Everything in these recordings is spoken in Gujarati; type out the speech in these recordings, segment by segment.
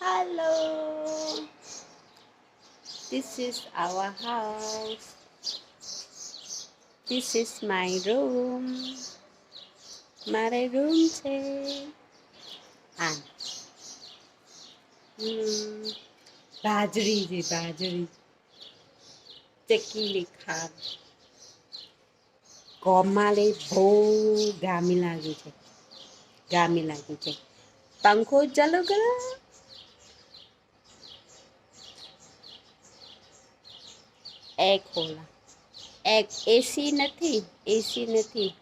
Hello. This is our house. This is my room. મારે રૂમ છે આ હમ, બાજરી છે બાજરી ચકીલી ખાર કોમાલે બહુ ગામી લાગે છે ગામી લાગે છે પંખો ચાલુ કરો એક ખોલા એક એસી નથી એસી નથી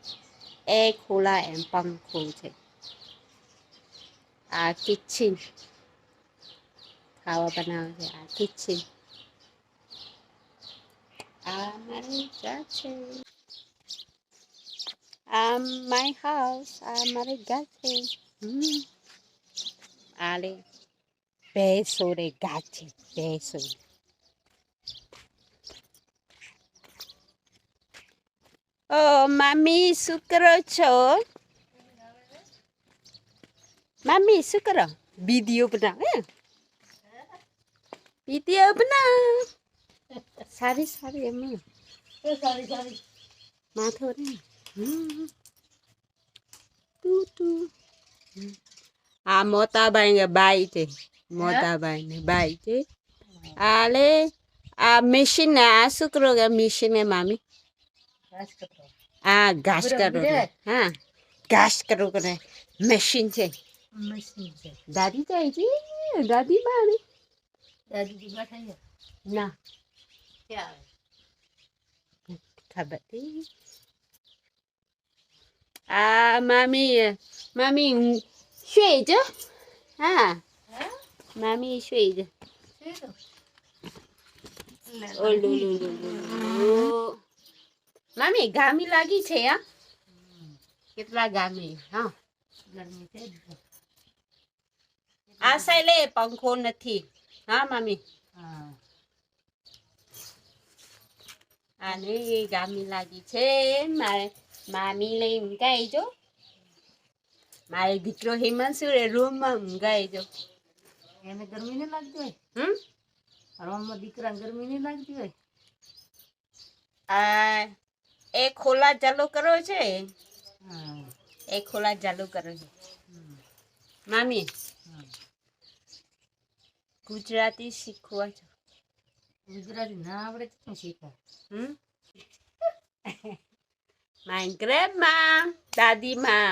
એક ખોલા એમ પંખો છે આ કિચન ખાવા બનાવે છે આ કિચન આ મારી ઘર છે આ માય હાઉસ આ મારે ઘર છે હમ. આ લે ભેંસો રે ગાય છે ભેંસો ઓ મમ્મી શું કરો છો મમ્મી શું કરો વિડીયો બનાવે વિડીયો બનાવ સારી સારી એમ સારી સારી માથો રે હમ. તું તું હમ. આ મોતાબાઈ ને બાઈ છે મોતાબાઈ ને બાઈ છે આલે આ મશીન ને આ શું કરો કે મશીન ને મામી આ ઘાસ કરો હા. ઘાસ કરો કરે મશીન છે. દાદી જાય છે દાદી બેઠા ના. ખબર આ મામી મામી શું સુઈ જ હા? મામી સુઈ જ છે તો લે, ઓલુલુલુલુલુ. મામી ગામી લાગી છે હા? કેટલા ગામી? હા. ગરમી છે લે આ સાઈલે પંખો નથી. હા મામી? આને એ ગામી લાગી છે. મારે મામી લઈ ઊંઘાઈ જો. મારે દીકરો હિમાંશુ રે રૂમમાં ઊંઘાઈ જો. એને ગરમી નહીં લાગતી હોય? હમ? રૂમમાં દીકરા ગરમી નહીં લાગતી હોય? આ એ ખોલા ચાલુ કરો છે? એ ખોલા ચાલુ કરો છે. મામી. ગુજરાતી શીખવા છો ગુજરાતી ના આવડે તો શું શીખવા હમ? માય ગ્રેન્ડમા દાદીમા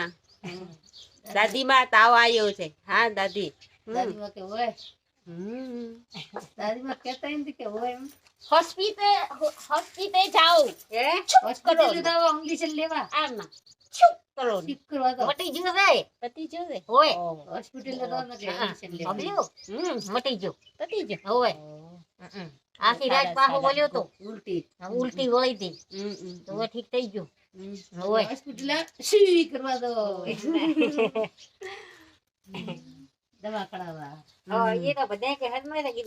દાદીમા તાવ આવ્યો છે. હા દાદી. હમ. દાદીમાં હોસ્પિટલ હોસ્પિટલ જાઓ. હે? ચૂપ હોસ્પિટલ દવા ઇંગ્લિશ લેવા? આમ. ચૂપ કરો ઠીક કરવા તો. મટી જો રે પતિ જો રે હોય. હોસ્પિટલ દવા નથી લેવા. બબલ્યું હમ મટી જો પતિ જો હોય. આખી રાત પાછો બોલ્યો તો. ઉલટી. ઉલટી હોય હમ તો ઠીક થઈ ગયો. હોય. હોસ્પિટલ સી કરવા દો? દવા કરાવવા એ તો બધા કે હાથમાં લાગી